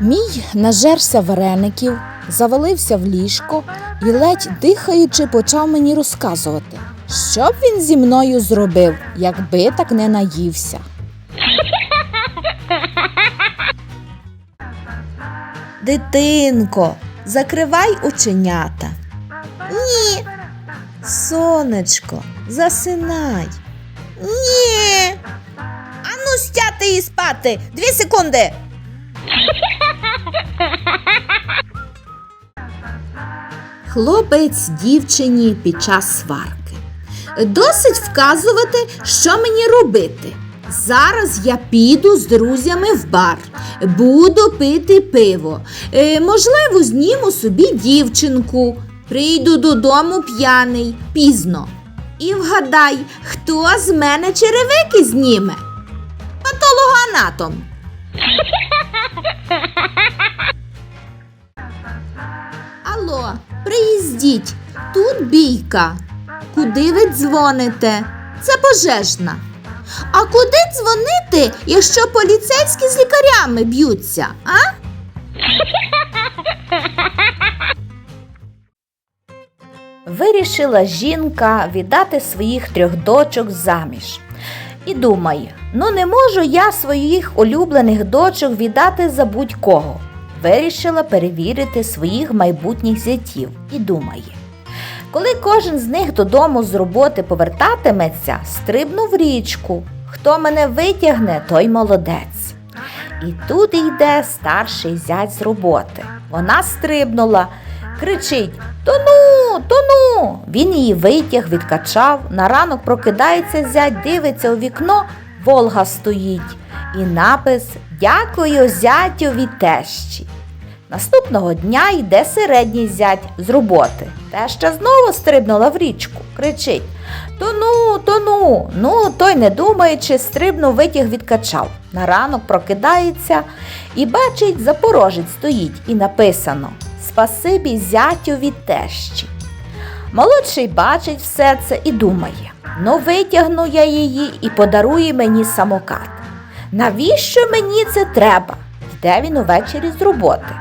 Мій нажерся вареників, завалився в ліжко і ледь дихаючи почав мені розказувати, що б він зі мною зробив, якби так не наївся. Дитинко, закривай оченята. Ні. Сонечко, засинай. Ні. Ану стяти і спати. Дві секунди. Хлопець дівчині під час сварки. Досить вказувати, що мені робити. Зараз я піду з друзями в бар, буду пити пиво. Е, можливо, зніму собі дівчинку. Прийду додому п'яний пізно. І вгадай, хто з мене черевики зніме? Патологоанатом. Алло, приїздіть, тут бійка. Куди ви дзвоните? Це пожежна. А куди дзвонити, якщо поліцейські з лікарями б'ються, а? Вирішила жінка віддати своїх трьох дочок заміж. І думає, ну не можу я своїх улюблених дочок віддати за будь-кого. Вирішила перевірити своїх майбутніх зятів і думає. Коли кожен з них додому з роботи повертатиметься, стрибну в річку. Хто мене витягне, той молодець. І тут йде старший зять з роботи. Вона стрибнула, кричить Тону, тону. Він її витяг, відкачав. На ранок прокидається зять, дивиться у вікно, Волга стоїть. І напис Дякую зятю тещі. Наступного дня йде середній зять з роботи. Теща знову стрибнула в річку, кричить Тону, тону. Ну, той, не думаючи, стрибнув, витяг відкачав. На ранок прокидається і бачить, запорожець стоїть і написано Спасибі зятю від тещі. Молодший бачить все це і думає: ну витягну я її і подарує мені самокат. Навіщо мені це треба? Йде він увечері з роботи.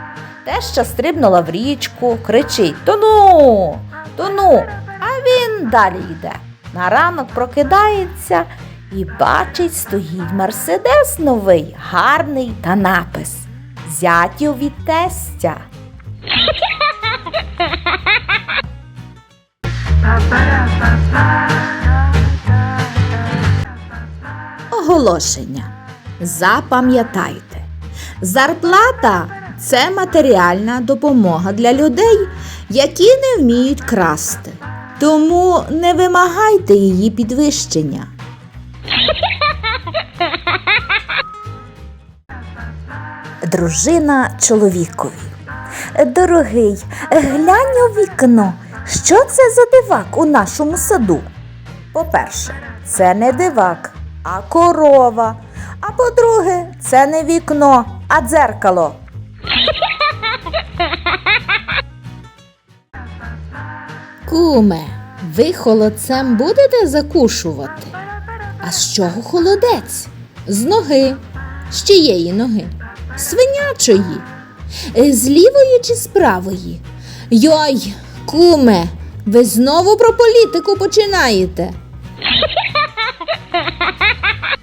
Теща стрибнула в річку, кричить Тону, тону, а він далі йде. На ранок прокидається і бачить, стоїть мерседес новий, гарний та напис Зятю від тестя. Оголошення. Запам'ятайте. Зарплата це матеріальна допомога для людей, які не вміють красти. Тому не вимагайте її підвищення. Дружина чоловікові. Дорогий, глянь у вікно. Що це за дивак у нашому саду? По-перше, це не дивак, а корова. А по-друге, це не вікно, а дзеркало. Куме, ви холодцем будете закушувати? А з чого холодець? З ноги. З чиєї ноги? Свинячої. Е, З лівої чи з правої? Йой, куме, ви знову про політику починаєте.